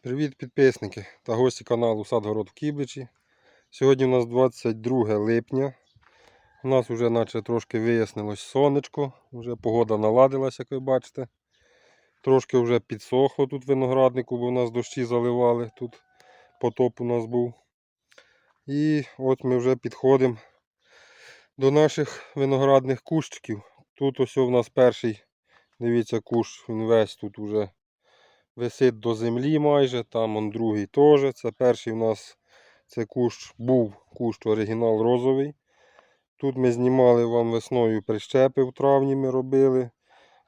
Привіт підписники та гості каналу Садгород в Кібличі. Сьогодні у нас 22 липня. У нас вже наче трошки вияснилось сонечко, вже погода наладилась, як ви бачите. Трошки вже підсохло тут винограднику, бо у нас дощі заливали, тут потоп у нас був. І от ми вже підходимо до наших виноградних кущиків. Тут ось у нас перший, дивіться, кущ, він весь тут уже висить до землі майже, там он другий теж. Це перший у нас це кущ був кущ оригінал розовий. Тут ми знімали вам весною прищепи в травні ми робили.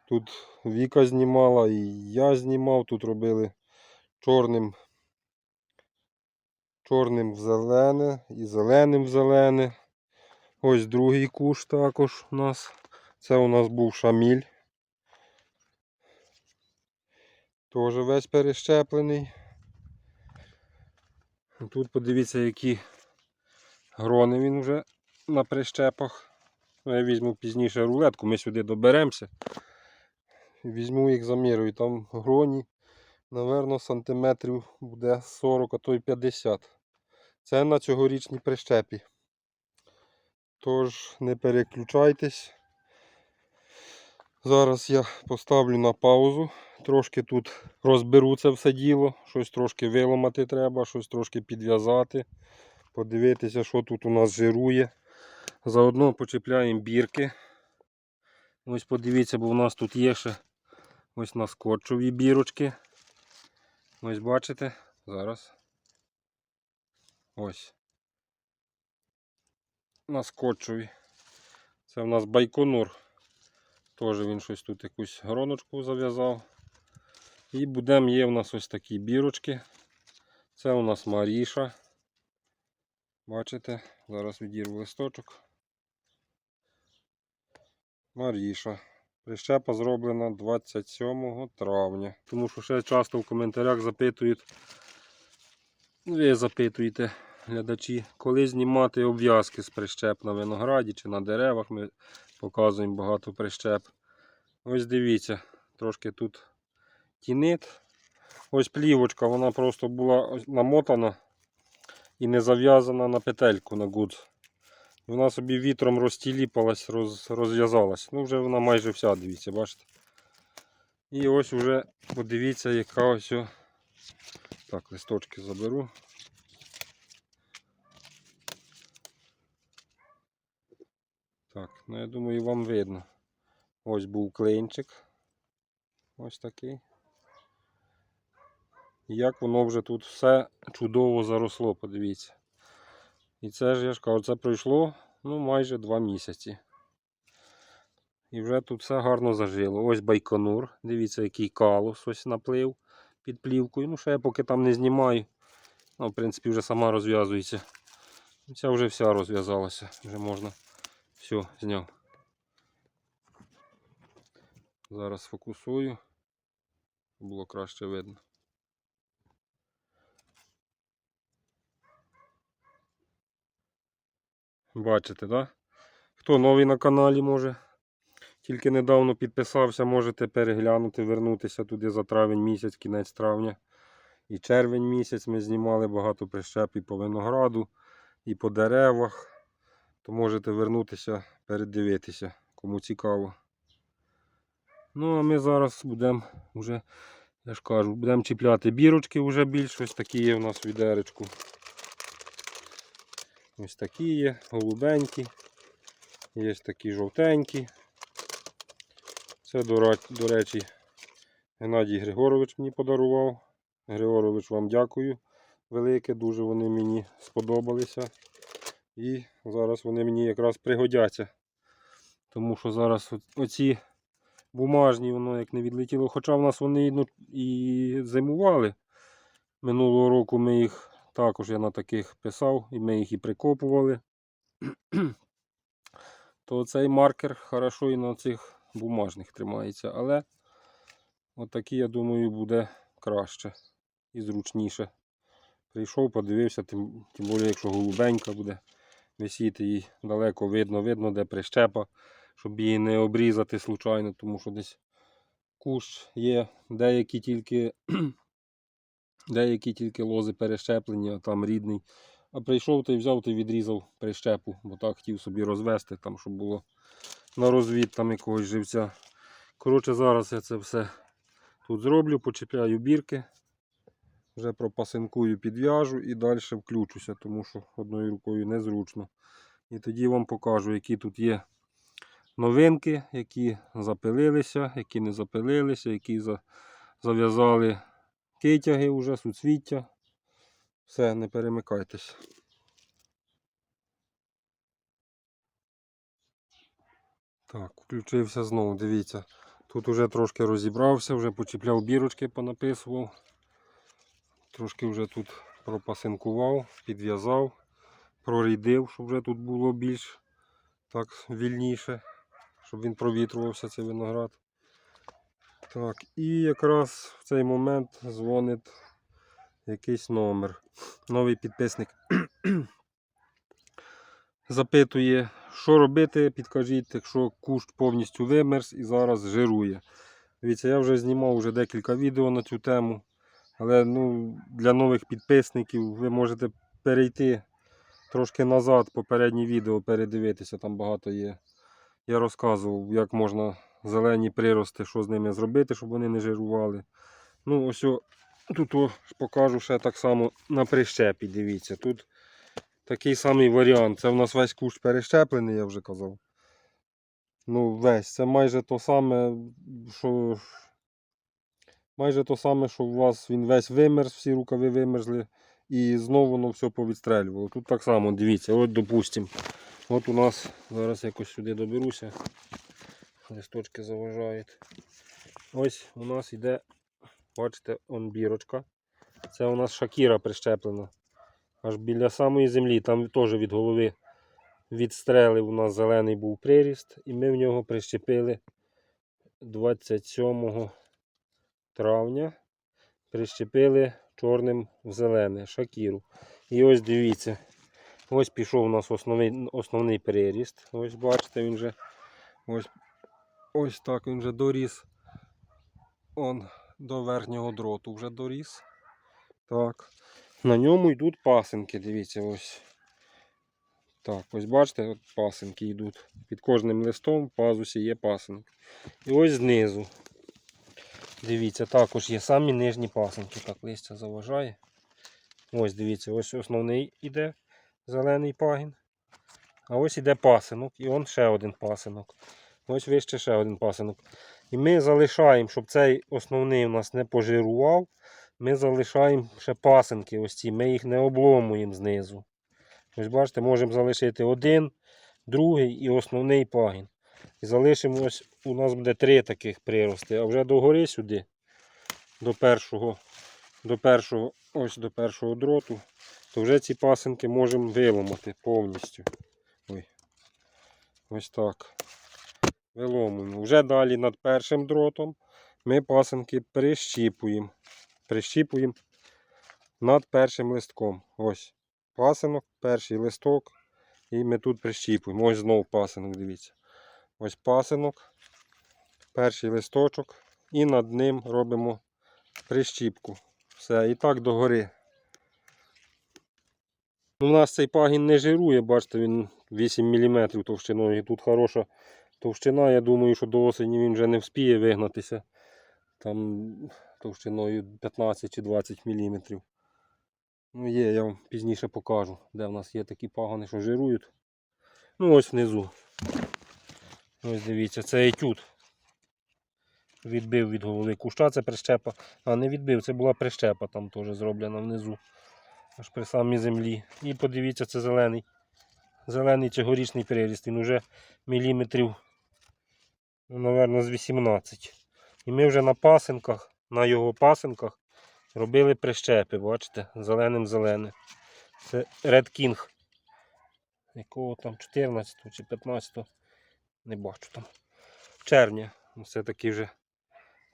Тут Віка знімала і я знімав. Тут робили чорним, чорним в зелене і зеленим в зелене. Ось другий кущ також у нас. Це у нас був шаміль. Теж весь перещеплений. Тут подивіться, які грони він вже на прищепах. Ну, Я візьму пізніше рулетку, ми сюди доберемося. Візьму їх замірюю. Там гроні, напевно, сантиметрів буде 40, а то й 50. Це на цьогорічній прищепі. Тож не переключайтесь. Зараз я поставлю на паузу. Трошки тут розберу це все діло. Щось трошки виламати треба, щось трошки підв'язати. Подивитися, що тут у нас жирує. Заодно почіпляємо бірки. Ось подивіться, бо в нас тут є ще ось на скотчові бірочки. Ось бачите, зараз. Ось. На скотчові. Це в нас байконур. Теж він щось тут якусь гроночку зав'язав. І будемо є в нас ось такі бірочки. Це у нас Маріша. Бачите, зараз відірву листочок. Маріша. Прищепа зроблена 27 травня. Тому що ще часто в коментарях запитують, ну, ви запитуєте, глядачі, коли знімати обв'язки з прищеп на винограді чи на деревах. Ми показуємо багато прищеп. Ось дивіться, трошки тут тінит. Ось плівочка, вона просто була намотана і не зав'язана на петельку на гудз. Вона собі вітром розтіліпалась, роз, розв'язалась. Ну, вже вона майже вся, дивіться, бачите. І ось вже подивіться, яка ось. Так, листочки заберу. Так, ну я думаю, вам видно. Ось був клинчик. Ось такий. Як воно вже тут все чудово заросло, подивіться. І це ж я ж кажу, це пройшло ну, майже два місяці. І вже тут все гарно зажило. Ось байконур. Дивіться, який калус ось наплив під плівкою. Ну, ще я поки там не знімаю. Ну, в принципі, вже сама розв'язується. Ця вже вся розв'язалася. Вже можна все зняв. Зараз фокусую, було краще видно. Бачите? Да? Хто новий на каналі може? Тільки недавно підписався, можете переглянути, вернутися туди за травень місяць, кінець травня. І червень місяць ми знімали багато прищеп і по винограду, і по деревах. То можете вернутися, передивитися, кому цікаво. Ну, а ми зараз будемо вже, я ж кажу, будемо чіпляти бірочки вже більш. Ось такі є у нас в відеречку. Ось такі є, голубенькі. Є такі жовтенькі. Це, до, речі, Геннадій Григорович мені подарував. Григорович, вам дякую велике, дуже вони мені сподобалися. І зараз вони мені якраз пригодяться. Тому що зараз оці бумажні, воно як не відлетіло. Хоча в нас вони ну, і зимували. Минулого року ми їх також я на таких писав, і ми їх і прикопували. То цей маркер хорошо і на цих бумажних тримається. Але отакий, я думаю, буде краще і зручніше. Прийшов, подивився, тим, тим більше, якщо голубенька буде висіти і далеко видно, видно, де прищепа, щоб її не обрізати случайно, тому що десь кущ є, деякі тільки Деякі тільки лози перещеплені, а там рідний. А прийшов й взяв й відрізав прищепу, бо так хотів собі розвести, там, щоб було на розвід там якогось живця. Коротше, зараз я це все тут зроблю, почіпляю бірки, вже пропасинкую, підв'яжу і далі включуся, тому що одною рукою незручно. І тоді вам покажу, які тут є новинки, які запилилися, які не запилилися, які зав'язали китяги вже, суцвіття. Все, не перемикайтесь. Так, включився знову, дивіться. Тут уже трошки розібрався, вже почіпляв бірочки, понаписував. Трошки вже тут пропасинкував, підв'язав, прорідив, щоб вже тут було більш так вільніше, щоб він провітрувався цей виноград. Так, і якраз в цей момент дзвонить якийсь номер. Новий підписник. Запитує, що робити, підкажіть, якщо кущ повністю вимерз і зараз жирує. Дивіться, я вже знімав вже декілька відео на цю тему. Але ну, для нових підписників ви можете перейти трошки назад, попереднє відео передивитися, там багато є. Я розказував, як можна зелені прирости, що з ними зробити, щоб вони не жирували. Ну, ось о, тут о, покажу ще так само на прищепі. Дивіться, тут такий самий варіант. Це в нас весь кущ перещеплений, я вже казав. Ну, весь. Це майже то саме, що. Майже то саме, що у вас він весь вимерз, всі рукави вимерзли. І знову воно все повідстрелювало. Тут так само, дивіться, от допустимо. От у нас зараз якось сюди доберуся. Листочки заважають. Ось у нас йде, бачите, он бірочка. Це у нас шакіра прищеплена. Аж біля самої землі, там теж від голови відстрелив у нас зелений був приріст, і ми в нього прищепили 27 травня. Прищепили чорним в зелене шакіру. І ось дивіться, ось пішов у нас основний, основний приріст. Ось бачите, він вже ось, ось так він вже доріс. Он до верхнього дроту вже доріс. Так. На ньому йдуть пасинки, дивіться, ось. Так, ось бачите, от пасинки йдуть. Під кожним листом в пазусі є пасинок. І ось знизу. Дивіться, також є самі нижні пасинки. Так, листя заважає. Ось дивіться, ось основний іде зелений пагін. А ось іде пасинок. І он ще один пасинок. Ось вище ще один пасинок. І ми залишаємо, щоб цей основний у нас не пожирував. Ми залишаємо ще пасинки. Ось ці. Ми їх не обломуємо знизу. Ось бачите, можемо залишити один, другий і основний пагін. І залишимо ось у нас буде три таких прирости. А вже догори сюди, до першого, до першого, ось до першого дроту, то вже ці пасинки можемо виламати повністю. Ой. Ось так. Виломуємо. Вже далі над першим дротом ми пасинки прищіпуємо. Прищіпуємо над першим листком. Ось. Пасинок, перший листок. І ми тут прищіпуємо. Ось знову пасинок, дивіться. Ось пасинок, перший листочок і над ним робимо прищіпку. Все, і так догори. Ну, у нас цей пагін не жирує, бачите, він 8 мм товщиною. Тут хороша товщина. Я думаю, що до осені він вже не вспіє вигнатися. Там товщиною 15 чи 20 мм. Ну є, я вам пізніше покажу, де в нас є такі пагони, що жирують. Ну ось внизу. Ось дивіться, це етюд. Відбив від голови куща, це прищепа. А не відбив, це була прищепа там теж зроблена внизу. Аж при самій землі. І подивіться, це зелений. Зелений цьогорічний приріст. Він вже міліметрів, ну, напевно, з 18. І ми вже на пасинках, на його пасинках робили прищепи, бачите, зеленим-зеленим. Це Red King. Якого там 14 чи 15 не бачу там. Червня. Це такий вже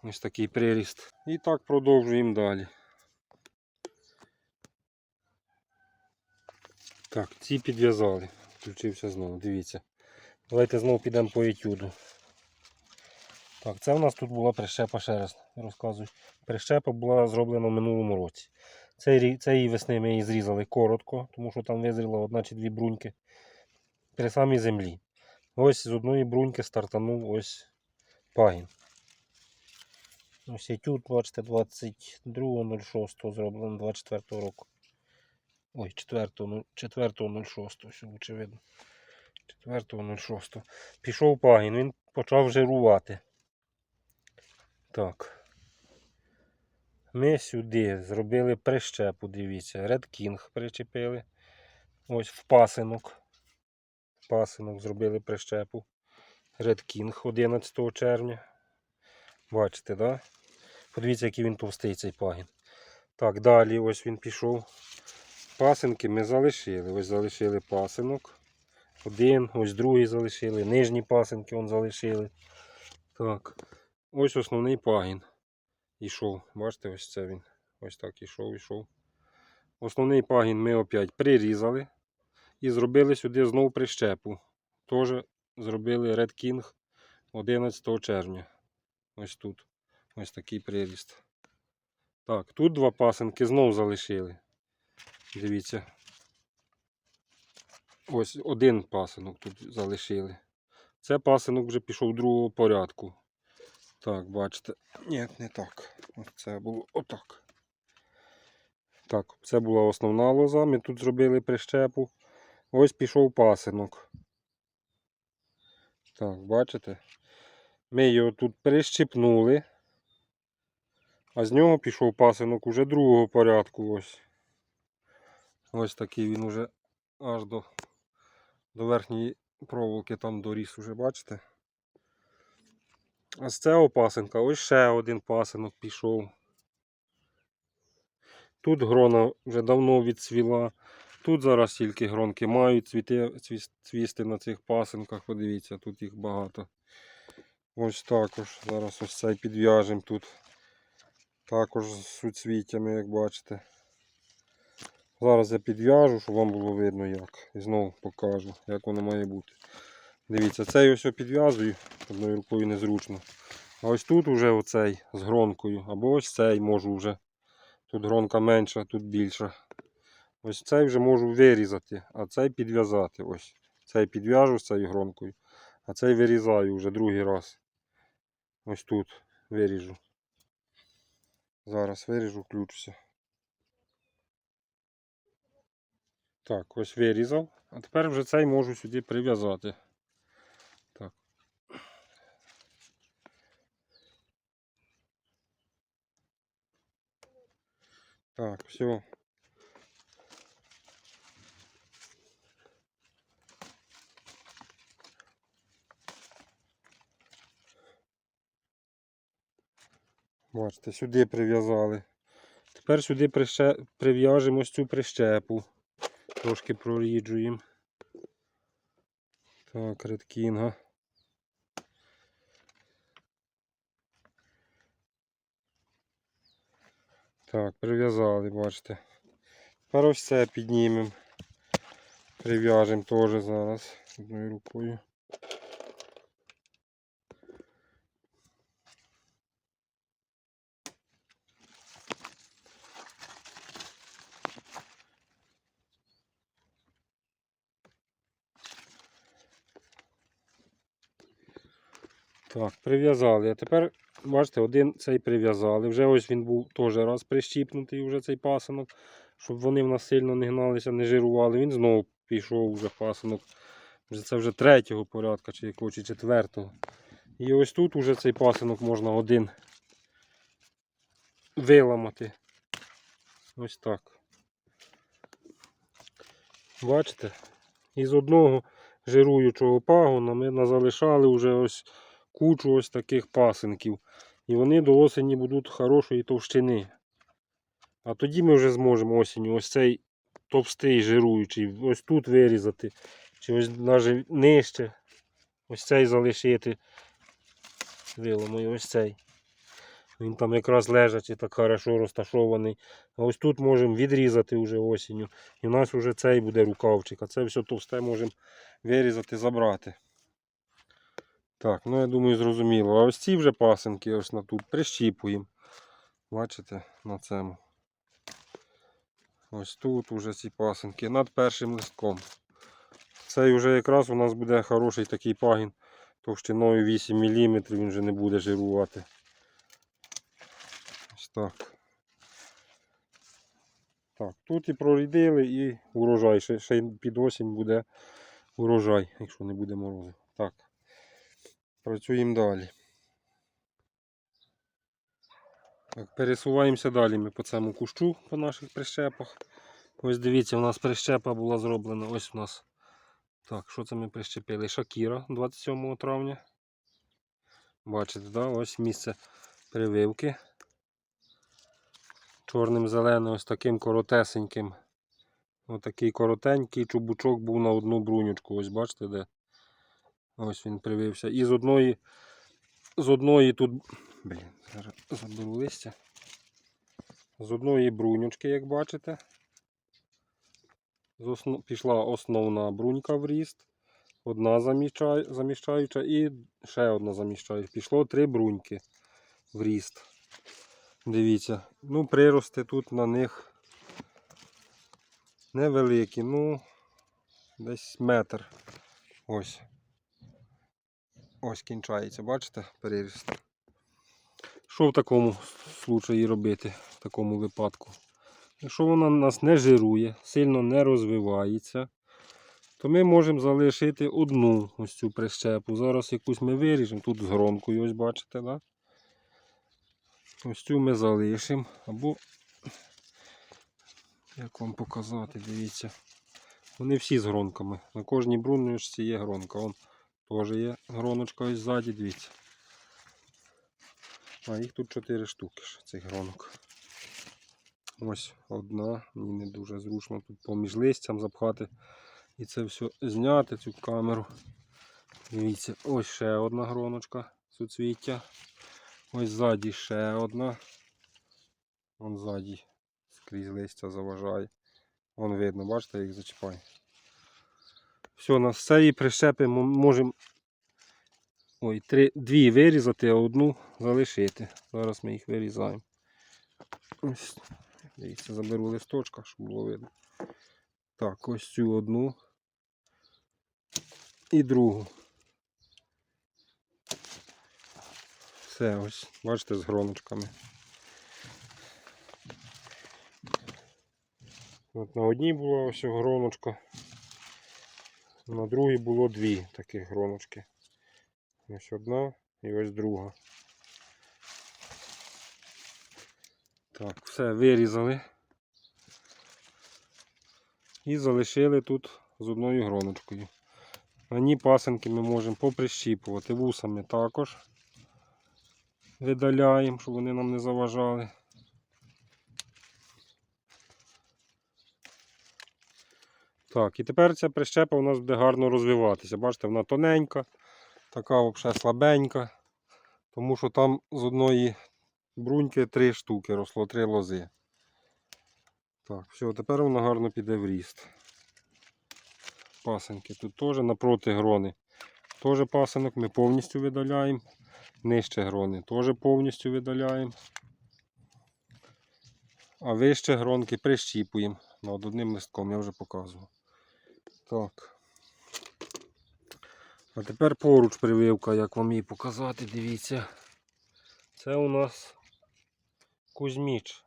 ось такий приріст. І так продовжуємо далі. Так, ці підв'язали. Включився знову, дивіться. Давайте знову підемо по етюду. Так, це в нас тут була прищепа ще раз розказую. Прищепа була зроблена в минулому році. Цієї весни ми її зрізали коротко, тому що там визріло одна чи дві бруньки при самій землі. Ось з одної бруньки стартанув ось пагін. Ось і тут, бачите, 22.06 зроблено 24 року. Ой, 4.06, все очевидно. 4.06. Пішов пагін, він почав жирувати. Так. Ми сюди зробили прищепу, дивіться. Red King причепили. Ось в пасинок. В пасинок зробили прищепу. Red King 11 червня. Бачите, да? Подивіться, який він товстий цей пагін. Так, далі ось він пішов. Пасинки ми залишили. Ось залишили пасинок. Один, ось другий залишили. Нижні пасинки он залишили. Так. Ось основний пагін. Ішов. Бачите, ось це він. Ось так ішов, ішов. Основний пагін ми опять прирізали. І зробили сюди знову прищепу. Теж зробили Red King 11 червня. Ось тут. Ось такий приріст. Так, тут два пасинки знову залишили. Дивіться. Ось один пасинок тут залишили. Це пасинок вже пішов другого порядку. Так, бачите. Ні, не так. Це було отак. Так, це була основна лоза. Ми тут зробили прищепу. Ось пішов пасинок. Так, бачите? Ми його тут прищипнули. А з нього пішов пасинок уже другого порядку. Ось. Ось такий він уже аж до, до верхньої проволоки там доріс уже, бачите? А з цього пасинка ось ще один пасинок пішов. Тут грона вже давно відцвіла. Тут зараз тільки гронки мають цвіти, цвісти на цих пасинках. Подивіться, тут їх багато. Ось також. Зараз ось цей підв'яжемо тут. Також з суцвіттями, як бачите. Зараз я підв'яжу, щоб вам було видно як. І знову покажу, як воно має бути. Дивіться, цей ось підв'язую, одною рукою незручно. А ось тут уже оцей з гронкою. Або ось цей можу вже. Тут гронка менша, тут більша. Ось цей вже можу вирізати, а цей підв'язати. Ось. Цей підв'яжу з цією гронкою, а цей вирізаю вже другий раз. Ось тут виріжу. Зараз виріжу, включуся. Так, ось вирізав. А тепер вже цей можу сюди прив'язати. Так, все. Бачите, сюди прив'язали. Тепер сюди прив'яжемо цю прищепу. Трошки проріджуємо. Так, редкінга. Так, прив'язали, бачите. Тепер ось це піднімемо. Прив'яжемо теж зараз одною рукою. Так, прив'язали. А тепер, бачите, один цей прив'язали. Вже ось він був теж раз прищіпнутий, вже цей пасинок, щоб вони в нас сильно не гналися, не жирували. Він знову пішов вже пасинок. Вже це вже третього порядка, чи якого, чи четвертого. І ось тут уже цей пасинок можна один виламати. Ось так. Бачите? Із одного жируючого пагона ми назалишали вже ось кучу ось таких пасинків. І вони до осені будуть хорошої товщини. А тоді ми вже зможемо осінню ось цей товстий жируючий, ось тут вирізати. Чи ось навіть нижче. Ось цей залишити. Виломою ось цей. Він там якраз лежачий так хорошо розташований. А ось тут можемо відрізати вже осінню. І в нас вже цей буде рукавчик. А це все товсте можемо вирізати, забрати. Так, ну я думаю, зрозуміло. А ось ці вже пасинки ось на тут прищіпуємо. Бачите, на цьому. Ось тут уже ці пасинки над першим листком. Цей вже якраз у нас буде хороший такий пагін товщиною 8 мм, він вже не буде жирувати. Ось так. Так, тут і прорідили, і урожай. Ще, ще під осінь буде урожай, якщо не буде морозу. Так. Працюємо далі. Так, пересуваємося далі ми по цьому кущу, по наших прищепах. Ось дивіться, у нас прищепа була зроблена. Ось у нас. Так, що це ми прищепили? Шакіра 27 травня. Бачите, да? ось місце прививки. Чорним зеленим, ось таким коротесеньким. Ось такий коротенький чубучок був на одну брунючку. Ось бачите де? Ось він привився. І з одної, з одної тут. Блін, зараз заберу листя. З одної брунючки, як бачите. З основ... Пішла основна брунька в ріст. Одна заміщай... заміщаюча і ще одна заміщаюча. Пішло три бруньки в ріст. Дивіться. Ну, прирости тут на них невеликі. Ну, десь метр. Ось. Ось кінчається, бачите, переріст. Що в такому случаї робити, в такому випадку? Якщо вона нас не жирує, сильно не розвивається, то ми можемо залишити одну ось цю прищепу. Зараз якусь ми виріжемо, тут з гронкою, ось бачите, да? Ось цю ми залишимо. Або, як вам показати, дивіться. Вони всі з гронками. На кожній бруночці є гронка. Вон теж є гроночка ось ззаді, дивіться. А їх тут 4 штуки цих гронок. Ось одна, мені не дуже зручно тут поміж листям запхати і це все зняти, цю камеру. Дивіться, ось ще одна гроночка суцвіття. Ось ззаді ще одна. Вон ззаді скрізь листя заважає. Вон видно, бачите, як зачіпає. Все, на з цієї прищепи ми можемо ой, три, дві вирізати, а одну залишити. Зараз ми їх вирізаємо. Ось, дивіться, заберу листочка, щоб було видно. Так, ось цю одну і другу. Все, ось, бачите, з гроночками. От на одній була ось гроночка, на другій було дві таких гроночки. Ось одна і ось друга. Так, все вирізали. І залишили тут з одною гроночкою. На ній пасенки ми можемо поприщіпувати вусами також. Видаляємо, щоб вони нам не заважали. Так, і тепер ця прищепа у нас буде гарно розвиватися. Бачите, вона тоненька, така взагалі слабенька. Тому що там з одної бруньки три штуки росло, три лози. Так, все, тепер вона гарно піде в ріст. Пасенки тут теж напроти грони. Теж пасинок ми повністю видаляємо. Нижче грони теж повністю видаляємо. А вище гронки прищіпуємо над одним листком, я вже показував. Так. А тепер поруч прививка, як вам її показати, дивіться. Це у нас Кузьміч.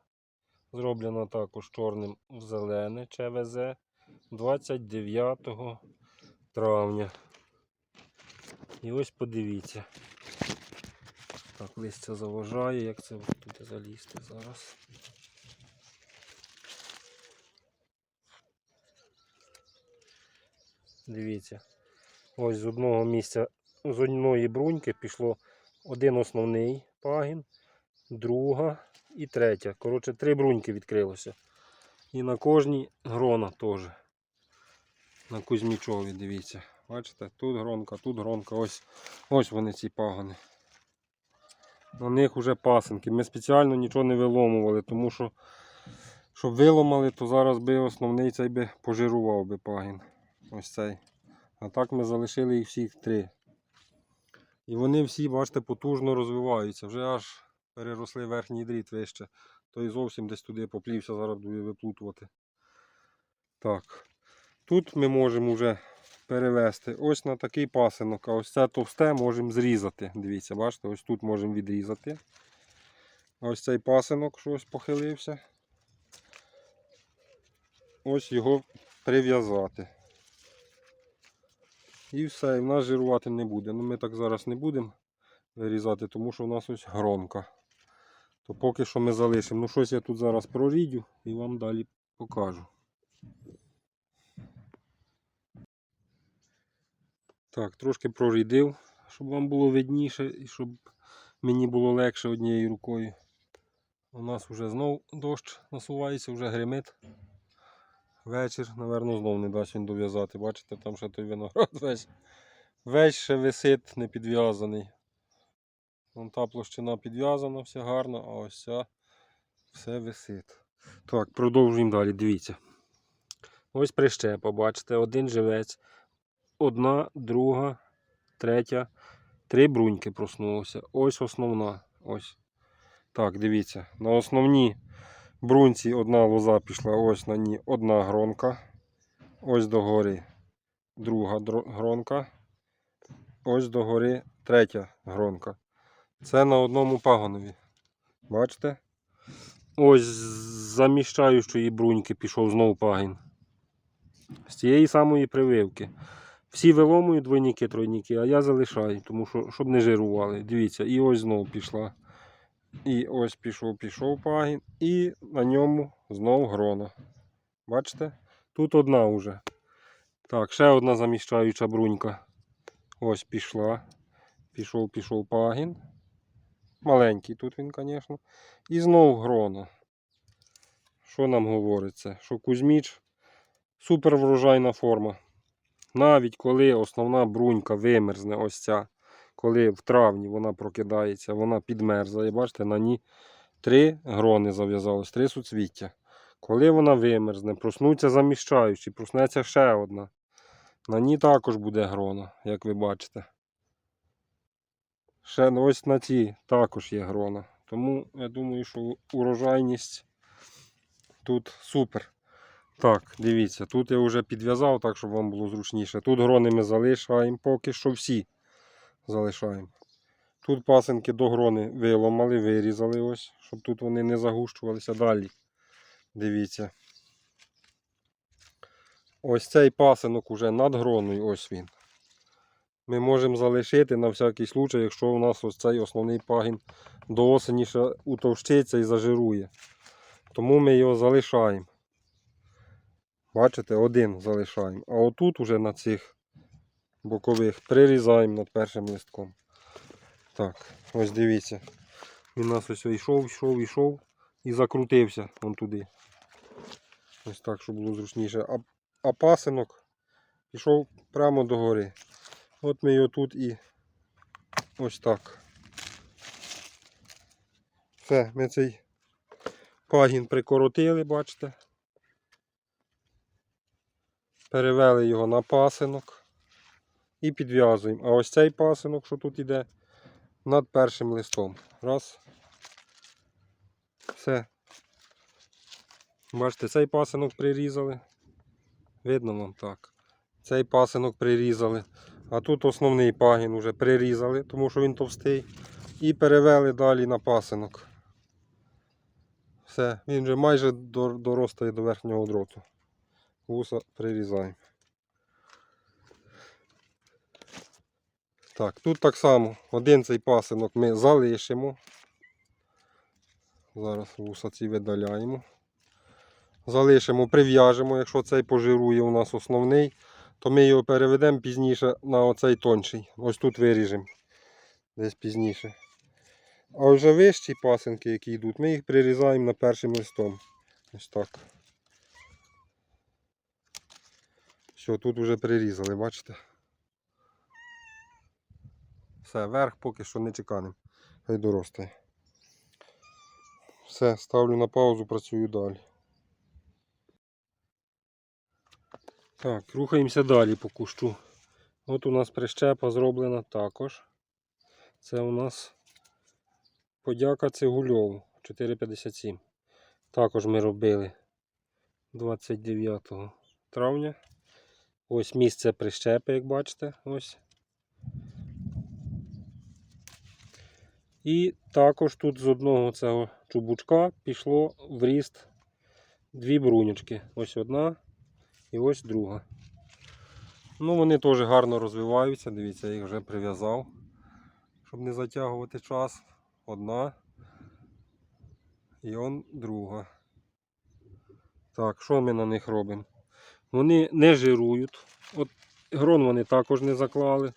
Зроблена також чорним в зелене ЧВЗ 29 травня. І ось подивіться. Так, листя заважає, як це тут залізти зараз. Дивіться. Ось з одного місця, з одної бруньки пішло один основний пагін, друга і третя. Коротше, три бруньки відкрилося. І на кожній грона теж. На Кузьмічові, дивіться. Бачите, тут гронка, тут гронка, ось ось вони ці пагони. На них вже пасенки. Ми спеціально нічого не виломували, тому що, щоб виломали, то зараз би основний цей би пожирував би пагін. Ось цей. А так ми залишили їх всіх три. І вони всі, бачите, потужно розвиваються. Вже аж переросли верхній дріт вище. Той зовсім десь туди поплівся, зараз буде виплутувати. Так. Тут ми можемо вже перевести ось на такий пасинок, а ось це товсте можемо зрізати. Дивіться, бачите, ось тут можемо відрізати. А Ось цей пасинок щось похилився. Ось його прив'язати. І все, і в нас жирувати не буде. Ну ми так зараз не будемо вирізати, тому що в нас ось гронка. То поки що ми залишимо. Ну щось я тут зараз прорідю і вам далі покажу. Так, трошки прорідив, щоб вам було видніше і щоб мені було легше однією рукою. У нас вже знов дощ насувається, вже гримить. Вечір, напевно, знов не дасть він дов'язати. Бачите, там ще той виноград весь. Весь ще висить не підв'язаний. Вон та площина підв'язана, все гарно, а ось ця все висить. Так, продовжуємо далі, дивіться. Ось прищепа, бачите, один живець, одна, друга, третя, три бруньки проснулося. Ось основна. Ось. Так, дивіться. На основній брунці одна лоза пішла, ось на ній одна гронка. Ось догори друга гронка. Ось догори третя гронка. Це на одному пагонові. Бачите? Ось з заміщаючої бруньки пішов знову пагін. З цієї самої прививки. Всі виломують двойники, тройники, а я залишаю, тому що щоб не жирували. Дивіться, і ось знову пішла. І ось пішов, пішов пагін, і на ньому знов грона. Бачите? Тут одна вже. Так, ще одна заміщаюча брунька. Ось пішла. Пішов, пішов пагін. Маленький тут він, звісно. І знов грона. Що нам говорить це? Що Кузьміч супер врожайна форма. Навіть коли основна брунька вимерзне, ось ця, коли в травні вона прокидається, вона підмерзає. Бачите, на ній три грони зав'язалось, три суцвіття. Коли вона вимерзне, проснуться заміщаючі, проснеться ще одна. На ній також буде грона, як ви бачите. Ще ось на цій також є грона. Тому я думаю, що урожайність тут супер. Так, дивіться, тут я вже підв'язав, так щоб вам було зручніше. Тут грони ми залишаємо, поки що всі залишаємо. Тут пасинки до грони виломали, вирізали ось, щоб тут вони не загущувалися далі. Дивіться. Ось цей пасинок уже над гроною, ось він. Ми можемо залишити на всякий случай, якщо у нас ось цей основний пагін до осені ще утовщиться і зажирує. Тому ми його залишаємо. Бачите, один залишаємо. А отут уже на цих бокових прирізаємо над першим листком. Так, ось дивіться. Він нас ось йшов, йшов, йшов і закрутився вон туди. Ось так, щоб було зручніше. А, а пасинок пішов прямо до гори. От ми його тут і ось так. Все, ми цей пагін прикоротили, бачите. Перевели його на пасинок і підв'язуємо. А ось цей пасинок, що тут іде, над першим листом. Раз. Все. Бачите, цей пасинок прирізали. Видно вам так. Цей пасинок прирізали. А тут основний пагін вже прирізали, тому що він товстий. І перевели далі на пасинок. Все, він вже майже доростає до верхнього дроту. Вуса прирізаємо. Так, тут так само один цей пасинок ми залишимо. Зараз вуса ці видаляємо. Залишимо, прив'яжемо, якщо цей пожирує у нас основний, то ми його переведемо пізніше на оцей тонший. Ось тут виріжемо. Десь пізніше. А вже вищі пасинки, які йдуть, ми їх прирізаємо на першим листом. Ось так. Все, тут вже прирізали, бачите? Все, верх поки що не чеканемо. Хай доростає. Все, ставлю на паузу, працюю далі. Так, рухаємося далі по кущу. От у нас прищепа зроблена також. Це у нас подяка Цигульову 4,57. Також ми робили 29 травня. Ось місце прищепи, як бачите. Ось. І також тут з одного цього чубучка пішло в ріст дві брунючки. Ось одна і ось друга. Ну, вони теж гарно розвиваються. Дивіться, я їх вже прив'язав, щоб не затягувати час. Одна. І он друга. Так, що ми на них робимо? Вони не жирують. От грон вони також не заклали.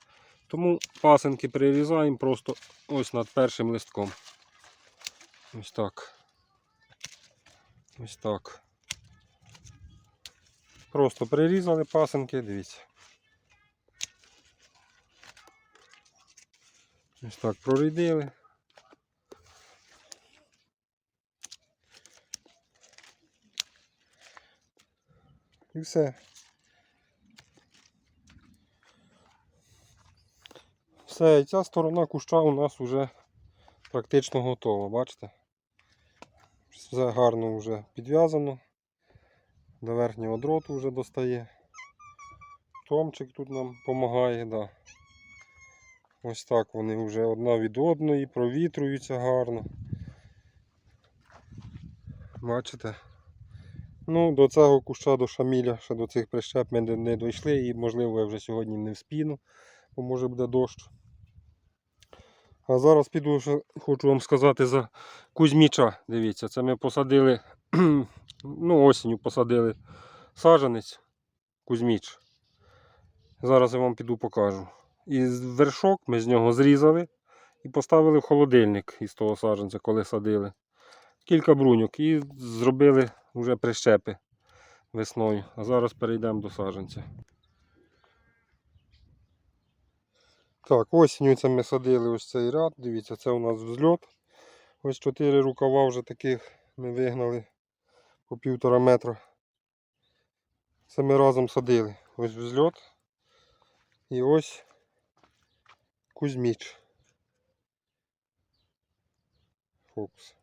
Тому пасенки прирізаємо просто ось над першим листком. Ось так. Ось так. Просто прирізали пасенки, дивіться. Ось так прорідили. І все. Все, і ця сторона куща у нас вже практично готова, бачите? Все гарно вже підв'язано. До верхнього дроту вже достає. Томчик тут нам допомагає, да. Ось так вони вже одна від одної, провітрюються гарно. Бачите? Ну, до цього куща, до шаміля, ще до цих прищеп ми не- дійшли і, можливо, я вже сьогодні не вспіну, бо може буде дощ. А зараз піду, ще хочу вам сказати за Кузьміча. Дивіться, це ми посадили, ну, осінню посадили саджанець Кузьміч. Зараз я вам піду покажу. І вершок ми з нього зрізали і поставили в холодильник із того саджанця, коли садили. Кілька бруньок і зробили вже прищепи весною. А зараз перейдемо до саджанця. Так, осінню це ми садили ось цей ряд. Дивіться, це у нас взльот. Ось чотири рукава вже таких ми вигнали по півтора метра. Це ми разом садили. Ось взльот. І ось Кузьміч. Фокус.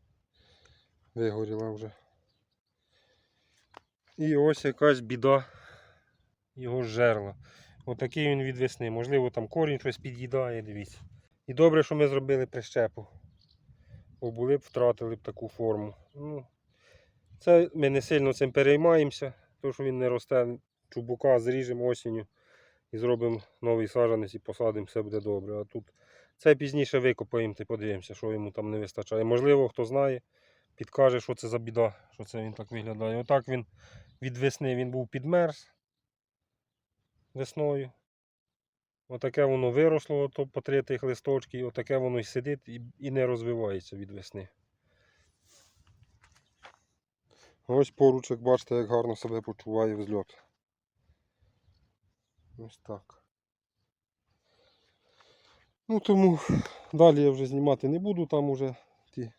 Вигоріла вже. І ось якась біда його жерла. Отакий він від весни. Можливо, там корінь щось під'їдає, дивіться. І добре, що ми зробили прищепу. Бо були б втратили б таку форму. Ну, це ми не сильно цим переймаємося, тому що він не росте. Чубука зріжемо осінню і зробимо новий саджанець і посадимо, все буде добре. А тут це пізніше викопаємо та подивимося, що йому там не вистачає. Можливо, хто знає, підкаже, що це за біда, що це він так виглядає. Отак він від весни він був підмерз весною. Отаке воно виросло то по три тих листочки, отаке воно і сидить і, і не розвивається від весни. Ось поручок, бачите, як гарно себе почуває взльот. Ось так. Ну тому далі я вже знімати не буду, там уже ті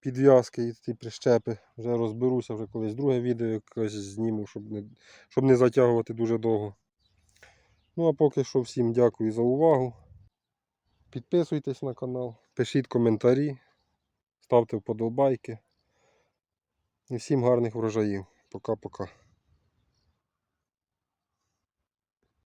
підв'язки і ті прищепи. Вже розберуся, вже колись друге відео якось зніму, щоб не, щоб не затягувати дуже довго. Ну а поки що всім дякую за увагу. Підписуйтесь на канал, пишіть коментарі, ставте вподобайки. І всім гарних врожаїв. Пока-пока.